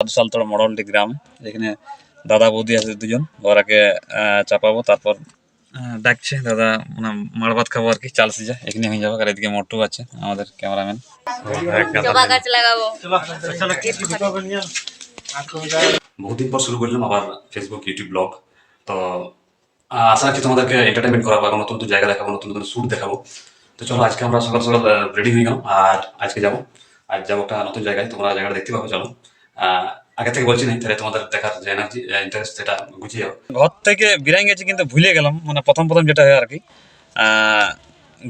সালতোড়া মডলটি গ্রামে এখানে দাদা বৌদি আছে দুজন ওরাকে চাপাবো তারপর আহ, ডাকছে দাদা মানে মার ভাত খাব আর কি চাল সিজা এখানে হয়ে যাবে আর এদিকে মোটু আছে আমাদের ক্যামেরাম্যান। বহুদিন পর শুরু করলাম আবার ফেসবুক ইউটিউব ব্লগ তো আশা রাখছি তোমাদেরকে এন্টারটেনমেন্ট করাবো এবং নতুন নতুন জায়গা দেখাবো নতুন নতুন শ্যুট দেখাবো। তো চলো আজকে আমরা সকাল সকাল রেডি হয়ে গেলাম আর আজকে যাব। আজ যাব একটা নতুন জায়গায় তোমরা জায়গাটা দেখতে পাবে চলো। আগে থেকে বলছি না তোমাদের দেখার যে এনার্জি ইন্টারেস্ট সেটা গুছিয়ে ঘর থেকে বিরাই গেছি কিন্তু ভুলে গেলাম মানে প্রথম প্রথম যেটা হয় আর কি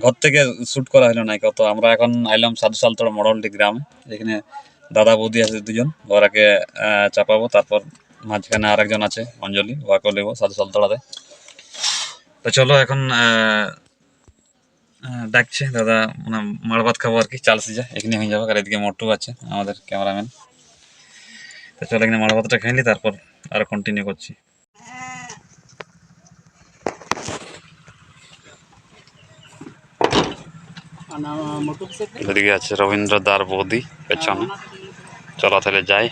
ঘর থেকে শ্যুট করা হলো না, কত আমরা এখন আইলাম সাধু সালতোড়া মডলটি গ্রামে এখানে দাদা বৌদি আছে দুজন, ওরাকে চাপাবো, তারপর মাঝখানে আরেকজন আছে, অঞ্জলি, ওয়াকেও নেব সাধু সালতোড়াতে। তো চলো এখন ডাকছে, দাদা মানে মার ভাত খাব আর কি, চাল সিজা এখানে হয়ে যাবে, আর এদিকে মোটু আছে, আমাদের ক্যামেরাম্যান। তো চলো এখানে মার ভাতটা খাইলি তারপর আর কন্টিনিউ করছি। এদিকে আছে রবীন্দ্র দার বৌদি পেছনে। চলা তাহলে যাই।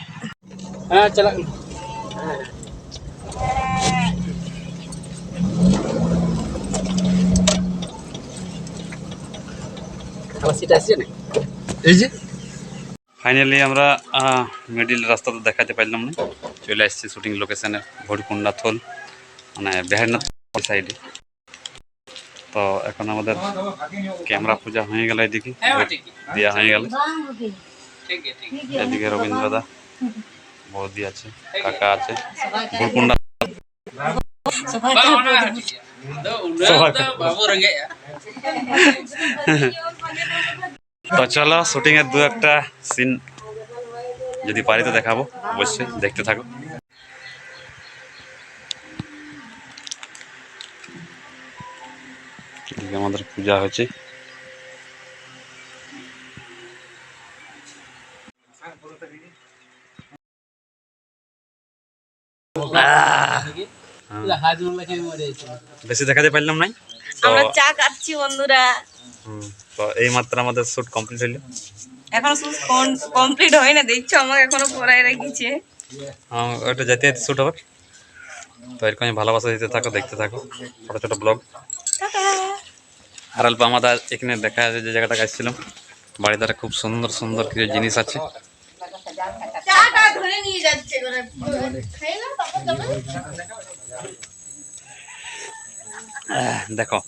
হ্যাঁ চালা। সিট আসছে না এই যে ফাইনালি আমরা মিডিল রাস্তাতে দেখাতে পারলাম না। চলে আসছি শুটিং লোকেশনে ভরিকুন্ডা থল মানে বেহারনাথ সাইডে তো এখন আমাদের ক্যামেরা পূজা হয়ে গেল এদিকে দেওয়া হয়ে গেল। ঠিক আছে ঠিক এদিকে রবীন্দ্রদা বৌদি আছে কাকা আছে। ভরকুন্ডা বাবু রঙে। তো চলো শুটিং এর দু একটা সিন যদি পারি তো দেখাবো অবশ্যই দেখতে থাকো। আমাদের পূজা হয়েছে বেশি দেখাতে পারলাম নাই। আমরা চা খাচ্ছি বন্ধুরা। তো এই মাত্র আমাদের শুট কমপ্লিট হইল। এখনও কমপ্লিট হয় না দেখছ? আমাকে এখনও পড়ায় রেখেছে। ওটা যেতে যেতে শুট হবে। তো এরকম ভালোবাসা দিতে থাকো দেখতে থাকো। ছোটো ছোটো ব্লগ আর অল্প আমাদের এখানে দেখা যায় যে জায়গাটা আসছিলাম বাড়ি ধারে খুব সুন্দর সুন্দর কিছু জিনিস আছে। দেখো।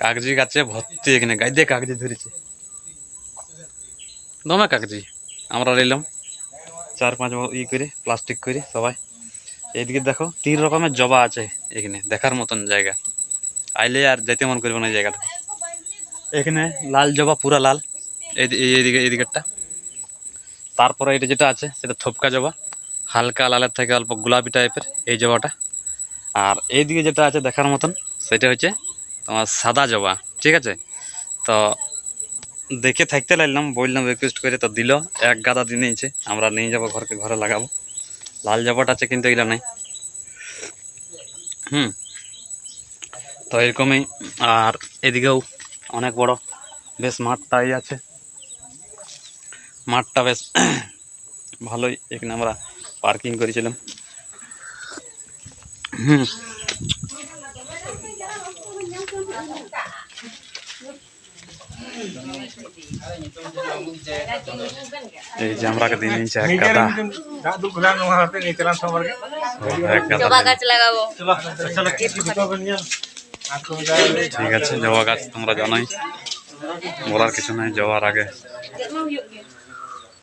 কাগজি গাছে ভর্তি এখানে, গাই দিয়ে কাগজি ধরেছে। দমে কাগজি, আমরা নিলাম চার পাঁচ ই করে, প্লাস্টিক করে সবাই। এইদিকে দেখো, তিন রকমের জবা আছে এখানে, দেখার মতন জায়গা। আইলে আর যেতে মন করবে না জায়গাটা। এখানে লাল জবা, পুরা লাল। এই- এই- এইদিকে এইদিকেরটা তারপরে এটা যেটা আছে, সেটা থপকা জবা। হালকা লালের থেকে অল্প গোলাপি টাইপের এই জবাটা। আর এইদিকে যেটা আছে, দেখার মতন, সেটা হচ্ছে তোমার সাদা জবা, ঠিক আছে? তো দেখে থাকতে লাগলাম, বললাম রিকোয়েস্ট করে, তো দিল, এক গাদা দিয়ে নিয়েছে, আমরা নিয়ে যাব ঘরকে, ঘরে লাগাবো। লাল জবাটা আছে, কিন্তু এগুলো নাই। হুম। তো এরকমই, আর এদিকেও অনেক বড় বেশ মাঠটাই আছে। মাঠটা বেশ ভালোই, এখানে আমরা পার্কিং করেছিলাম। হুম। এই যে আমরা দিয়ে নিয়েছি এক গাদা। জবা গাছ লাগাবো। ঠিক আছে জবা গাছ তোমরা জানোই। বলার কিছু নাই যাওয়ার আগে।